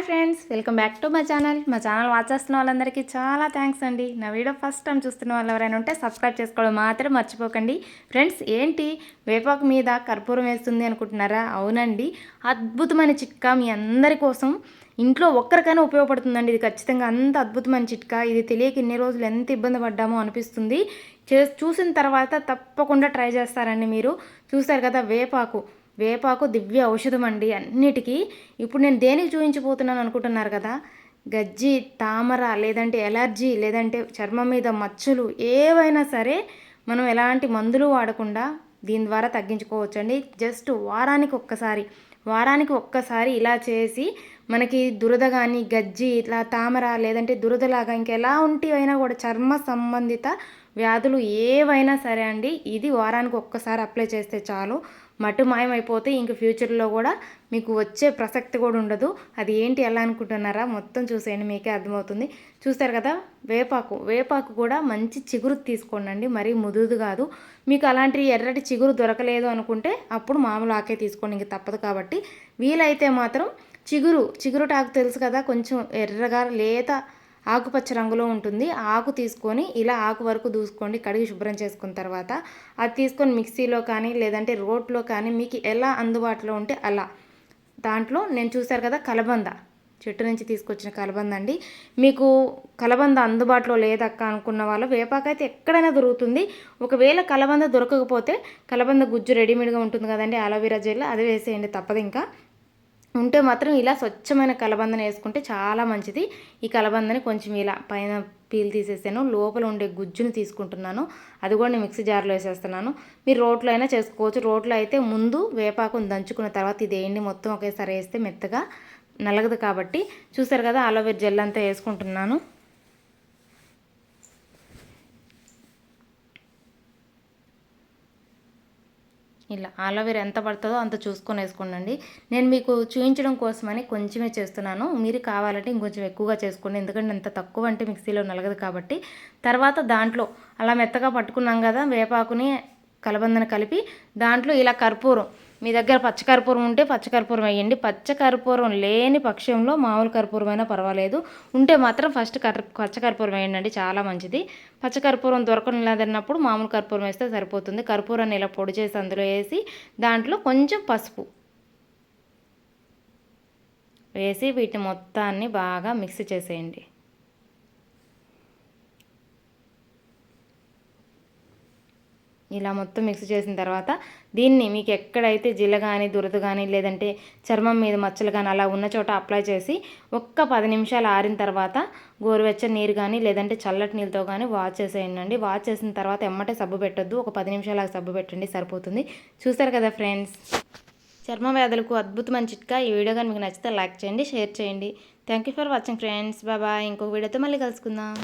Hi friends welcome back to మా channel. మా channel watch చేస్తున్న వాళ్ళందరికీ చాలా థ్యాంక్స్ అండి. నా వీడియో ఫస్ట్ టైం చూస్తున్న వాళ్ళు ఎవరైనా ఉంటే సబ్స్క్రైబ్ చేసుకోవడం మాత్రం మర్చిపోకండి. ఫ్రెండ్స్ ఏంటి? వేపాకు మీద కర్పూరం వేస్తుంది అనుకుంటున్నారా? అవునండి. అద్భుతమైన చిట్కా మీ అందరి కోసం. ఇంట్లో ఒక్కరికైనా ఉపయోగపడుతుందండి. ఇది ఖచ్చితంగా అంత అద్భుతమైన చిట్కా. ఇది తెలియక ఇన్ని రోజులు ఎంత ఇబ్బంది పడ్డామో అనిపిస్తుంది. చే చూసిన తర్వాత తప్పకుండా ట్రై చేస్తారండి మీరు. చూస్తారు కదా వేపాకు. వేపాకు దివ్య ఔషధం అండి అన్నిటికీ. ఇప్పుడు నేను దేనికి చూపించిపోతున్నాను అనుకుంటున్నారు కదా? గజ్జి తామర లేదంటే ఎలర్జీ లేదంటే చర్మం మీద మచ్చలు ఏవైనా సరే మనం ఎలాంటి మందులు వాడకుండా దీని ద్వారా తగ్గించుకోవచ్చండి. జస్ట్ వారానికి ఒక్కసారి వారానికి ఒక్కసారి ఇలా చేసి మనకి దురద కానీ గజ్జి ఇట్లా తామర లేదంటే దురదలాగా ఇంకెలా ఉంటేవైనా కూడా చర్మ సంబంధిత వ్యాధులు ఏవైనా సరే అండి ఇది వారానికి ఒక్కసారి అప్లై చేస్తే చాలు. మటు మాయమైపోతే ఇంక ఫ్యూచర్లో కూడా మీకు వచ్చే ప్రసక్తి కూడా ఉండదు. అది ఏంటి ఎలా అనుకుంటున్నారా మొత్తం చూసేయండి మీకే అర్థమవుతుంది. చూస్తారు కదా వేపాకు. వేపాకు కూడా మంచి చిగురు తీసుకోండి మరీ ముదురు కాదు. మీకు అలాంటి ఎర్రటి చిగురు దొరకలేదు అనుకుంటే అప్పుడు మామూలు ఆకే తీసుకోండి. ఇంక తప్పదు కాబట్టి వీలైతే మాత్రం చిగురు చిగురుటాకు తెలుసు కదా కొంచెం ఎర్రగా లేత ఆకుపచ్చ రంగులో ఉంటుంది. ఆకు తీసుకొని ఇలా ఆకు వరకు దూసుకోండి. కడిగి శుభ్రం చేసుకున్న తర్వాత అది తీసుకొని మిక్సీలో కానీ లేదంటే రోట్లో కానీ మీకు ఎలా అందుబాటులో ఉంటే అలా. దాంట్లో నేను చూశారు కదా కలబంద. చెట్టు నుంచి తీసుకొచ్చిన కలబంద అండి. మీకు కలబంద అందుబాటులో లేదక్క అనుకున్న వాళ్ళు వేపాకైతే ఎక్కడైనా దొరుకుతుంది. ఒకవేళ కలబంద దొరకకపోతే కలబంద గుజ్జు రెడీమేడ్గా ఉంటుంది కదండి అలోవెరా జెల్ అది వేసేయండి తప్పదు ఇంకా. ఉంటే మాత్రం ఇలా స్వచ్ఛమైన కలబందని వేసుకుంటే చాలా మంచిది. ఈ కలబందని కొంచెం ఇలా పైన పీల్ తీసేసాను. లోపల ఉండే గుజ్జును తీసుకుంటున్నాను. అది కూడా నేను మిక్సీ జార్లో వేసేస్తున్నాను. మీరు రోట్లో అయినా చేసుకోవచ్చు. రోట్లో అయితే ముందు వేపాకుని దంచుకున్న తర్వాత ఇది వేయండి. మొత్తం ఒకేసారి వేస్తే మెత్తగా నలగదు కాబట్టి. చూసారు కదా అలోవేర్ జెల్ అంతా వేసుకుంటున్నాను. ఇలా ఆలోవేరా ఎంత పడుతుందో అంత చూసుకొని వేసుకోండి నేను మీకు చూపించడం కోసమని కొంచెమే చేస్తున్నాను. మీరు కావాలంటే ఇంకొంచెం ఎక్కువగా చేసుకోండి. ఎందుకంటే ఎంత తక్కువ అంటే మిక్సీలో నలగదు కాబట్టి. తర్వాత దాంట్లో అలా మెత్తగా పట్టుకున్నాం కదా వేపాకుని కలబందని కలిపి దాంట్లో ఇలా కర్పూరం మీ దగ్గర పచ్చకర్పూరం ఉంటే పచ్చకర్పూరం వేయండి. పచ్చకర్పూరం లేని పక్షంలో మామూలు కర్పూరం అయినా పర్వాలేదు. ఉంటే మాత్రం ఫస్ట్ కర్ పచ్చకర్పూరం వేయండి చాలా మంచిది. పచ్చకర్పూరం దొరకలేదన్నప్పుడు మామూలు కర్పూరం వేస్తే సరిపోతుంది. కర్పూరాన్ని ఇలా పొడి చేసి అందులో వేసి దాంట్లో కొంచెం పసుపు వేసి వీటిని మొత్తాన్ని బాగా మిక్స్ చేసేయండి. ఇలా మొత్తం మిక్స్ చేసిన తర్వాత దీన్ని మీకు ఎక్కడైతే జిల్ల కానీ దురద కానీ లేదంటే చర్మం మీద మచ్చలు కానీ అలా ఉన్న చోట అప్లై చేసి ఒక్క పది నిమిషాలు ఆరిన తర్వాత గోరువెచ్చని నీరు కానీ లేదంటే చల్లటి నీళ్ళతో కానీ వాష్ చేసేయండి. వాష్ చేసిన తర్వాత ఎమ్మటే సబ్బు పెట్టొద్దు. ఒక పది నిమిషాలు సబ్బు పెట్టండి సరిపోతుంది. చూసారు కదా ఫ్రెండ్స్ చర్మ వ్యాధులకు అద్భుతమైన చిట్కా. ఈ వీడియో కానీ మీకు నచ్చితే లైక్ చేయండి షేర్ చేయండి. Thank you for watching friends bye bye ఇంకొక వీడియోతో మళ్ళీ కలుసుకుందాం.